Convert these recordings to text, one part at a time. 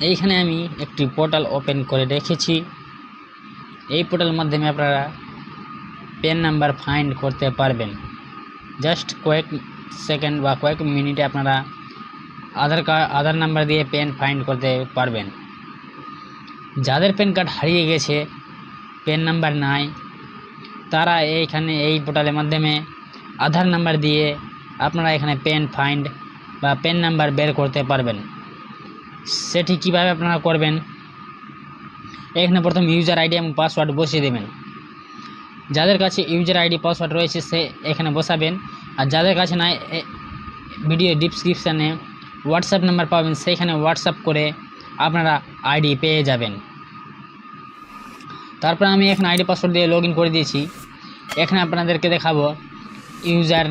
এইখানে আমি একটি পোর্টাল ওপেন করে রেখেছি। এই পোর্টালের মাধ্যমে আপনারা পেন নাম্বার ফাইন্ড করতে পারবেন। জাস্ট কয়েক সেকেন্ড বা কয়েক মিনিটে আপনারা আধার কার্ড, আধার নাম্বার দিয়ে পেন ফাইন্ড করতে পারবেন। যাদের পেন কার্ড হারিয়ে গেছে, পেন নাম্বার নাই, তারা এইখানে এই পোর্টালের মাধ্যমে আধার নাম্বার দিয়ে আপনারা এখানে পেন ফাইন্ড বা পেন নাম্বার বের করতে পারবেন। সেটি কীভাবে আপনারা করবেন? এখানে প্রথম ইউজার আইডি এবং পাসওয়ার্ড বসিয়ে দেবেন। যাদের কাছে ইউজার আইডি পাসওয়ার্ড রয়েছে, সে এখানে বসাবেন। আর যাদের কাছে এ- ভিডিও ডিসক্রিপশানে হোয়াটসঅ্যাপ নাম্বার পাবেন সেইখানে হোয়াটসঅ্যাপ করে আপনারা আইডি পেয়ে যাবেন। তারপর আমি এখানে আইডি পাসওয়ার্ড দিয়ে লগ করে দিয়েছি। এখানে আপনাদেরকে দেখাবো ইউজার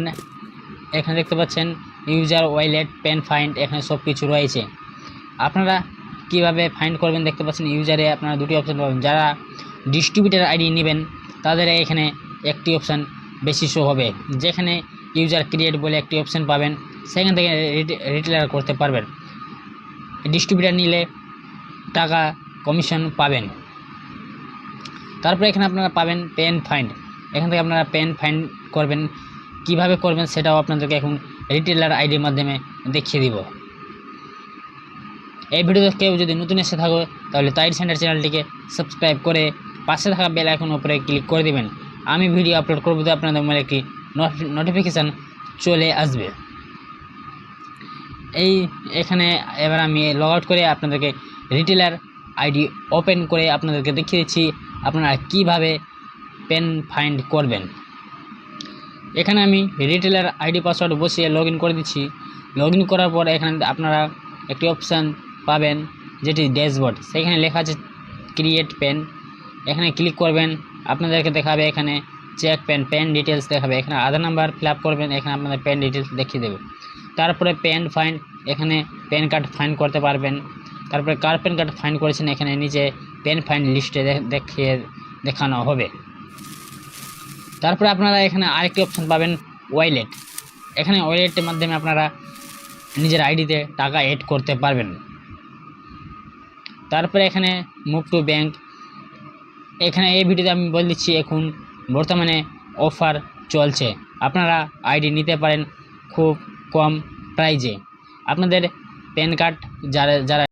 এখানে দেখতে পাচ্ছেন ইউজার ওয়াইলেট পেন ফাইন্ড এখানে সব কিছু রয়েছে। আপনারা কীভাবে ফাইন্ড করবেন দেখতে পাচ্ছেন ইউজারে আপনারা দুটি অপশান পাবেন। যারা ডিস্ট্রিবিউটার আইডি নেবেন, তাদের এখানে একটি অপশান বেশি শো হবে। যেখানে ইউজার ক্রিয়েট বলে একটি অপশান পাবেন, সেখান থেকে রিটেলার করতে পারবেন। ডিস্ট্রিবিউটার নিলে টাকা কমিশন পাবেন। তারপরে এখানে আপনারা পাবেন পেন ফাইন্ড এখান থেকে আপনারা পেন ফাইন্ড করবেন। কীভাবে করবেন সেটাও আপনাদেরকে এখন রিটেলার আইডির মাধ্যমে দেখিয়ে দিব। এই ভিডিওতে কেউ যদি নতুন এসে থাকো, তাহলে তাইর সেন্টার চ্যানেলটিকে সাবস্ক্রাইব করে পাশে থাকা বেল আইকন উপরে ক্লিক করে দিবেন। আমি ভিডিও আপলোড করব তো আপনাদের মোবাইলে একটি নোটিফিকেশান চলে আসবে। এই এখানে এবার আমি লগ আউট করে আপনাদেরকে রিটেলার আইডি ওপেন করে আপনাদেরকে দেখিয়ে দিচ্ছি আপনারা কীভাবে পেন ফাইন্ড করবেন। এখানে আমি রিটেলার আইডি পাসওয়ার্ড বসিয়ে লগ করে দিচ্ছি। লগ করার পর এখানে আপনারা একটি অপশান পাবেন যেটি ড্যাশবোর্ড। সেখানে লেখা আছে ক্রিয়েট পেন এখানে ক্লিক করবেন, আপনাদেরকে দেখাবে এখানে চেক পেন পেন ডিটেলস দেখাবে। এখানে আধার নাম্বার ফিল করবেন, এখানে আপনাদের পেন ডিটেলস দেখিয়ে দেবে। তারপরে পেন ফাইন্ড এখানে পেন কার্ড ফাইন্ড করতে পারবেন। তারপরে কার পেন কার্ড ফাইন্ড করেছেন, এখানে নিচে পেন ফাইন্ড লিস্টে দেখিয়ে দেখানো হবে। তারপরে আপনারা এখানে আরেকটি অপশান পাবেন ওয়াইলেট এখানে ওয়াইলেটের মাধ্যমে আপনারা নিজের আইডিতে টাকা এড করতে পারবেন। তারপরে এখানে মুভ টু ব্যাঙ্ক এখানে এই ভিডিওতে আমি বলে দিচ্ছি, এখন বর্তমানে অফার চলছে। আপনারা আইডি নিতে পারেন খুব কম প্রাইজে আপনাদের প্যান কার্ড যারা যারা